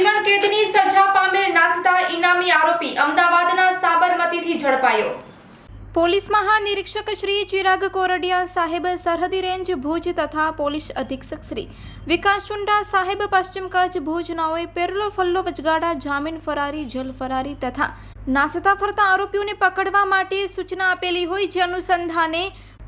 આજીવન કેદની સજા પામેલ નાસતા ઇનામી આરોપી અમદાવાદના સાબરમતીથી ઝડપાયો. પોલીસ મહાનિરીક્ષક શ્રી ચિરાગ કોરડિયા સાહેબ સરહદી રેન્જ ભુજ તથા પોલીસ અધિક્ષક શ્રી વિકાસ ચુંડા સાહેબ પશ્ચિમ કચ્છ ભુજનાઓએ પેરલો ફલ્લો વચગાડા જામીન ફરારી, જલ ફરારી તથા નાસતા ફરતા આરોપીઓને પકડવા માટે સૂચના આપેલી હોય જે અનુસંધાને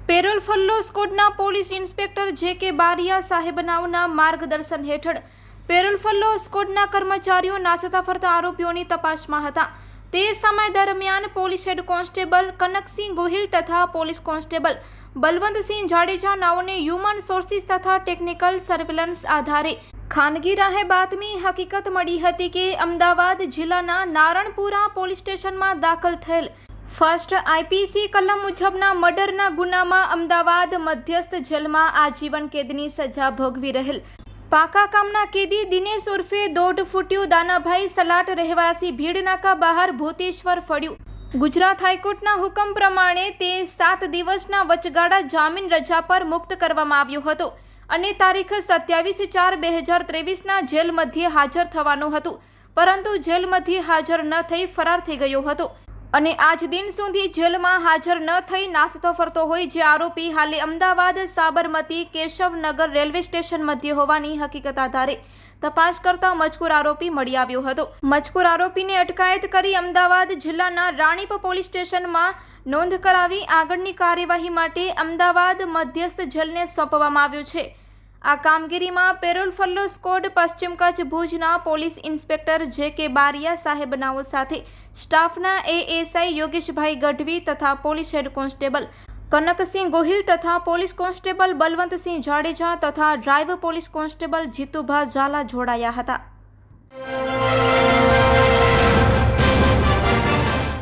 parole furlough સ્કોડના police inspector J K Bariya સાહેબ નાવના માર્ગદર્શન હેઠળ પેરોલ ફલ્લો સ્કોડના કર્મચારીઓ નાસતા ફરતા આરોપીઓની તપાસમાં હતા. તે સમય દરમિયાન police head constable Kanaksinh Gohil તથા પોલીસ કોન્સ્ટેબલ બલવંતસિંહ જાડેજા નાઓને હ્યુમન સોર્સિસ તથા ટેકનિકલ સર્વેલન્સ આધારે ખાનગી રાહે બાતમી હકીકત મળી હતી કે અમદાવાદ જિલ્લાના નારણપુરા પોલીસ સ્ટેશનમાં દાખલ થયેલ ફર્સ્ટ આઈપીસી કલમ મુજબના મર્ડરના ગુનામાં અમદાવાદ મધ્યસ્થ જેલમાં આજીવન કેદની સજા ભોગવી રહેલ. પાકા કામના કેદી દિનેશ ઉર્ફે દોઢ ફૂટ્યું દાનાભાઈ સલાટ રહેવાસી ભીડનાકા બહાર ભૂતેશ્વર ફળ્યું ગુજરાત હાઈકોર્ટના હુકમ પ્રમાણે તે સાત દિવસના વચગાળા જામીન રજા પર મુક્ત કરવામાં આવ્યો હતો અને તારીખ સત્યાવીસ ચાર બે હજાર ત્રેવીસના જેલ મધ્યે હાજર થવાનું હતું. પરંતુ જેલ મધ્યે હાજર ન થઈ ફરાર થઈ ગયો હતો. અને આજ દિન સુધી જેલમાં હાજર ન થઈ નાસતો ફરતો હોય જે આરોપી હાલે અમદાવાદ સાબરમતી કેશવનગર રેલવે સ્ટેશન મધ્યે હોવાની હકીકત આધારે તપાસ કરતા મજકૂર આરોપી મળી આવ્યો હતો. મજકૂર આરોપીને અટકાયત કરી અમદાવાદ જિલ્લાના રાણીપ પોલીસ સ્ટેશનમાં નોંધ કરાવી આગળની કાર્યવાહી માટે અમદાવાદ મધ્યસ્થ જેલને સોંપવામાં આવ્યું છે. આ કામગીરીમાં પેરોલ ફલ્લો સ્કોડ, પશ્ચિમ કચ્છ ભુજના police inspector J K Bariya સાહેબનાઓ સાથે સ્ટાફના એએસઆઈ યોગેશભાઈ ગઢવી તથા police head constable Kanaksinh Gohil તથા પોલીસ કોન્સ્ટેબલ બલવંતસિંહ જાડેજા તથા drive police constable Jitubha Zala જોડાયા હતા.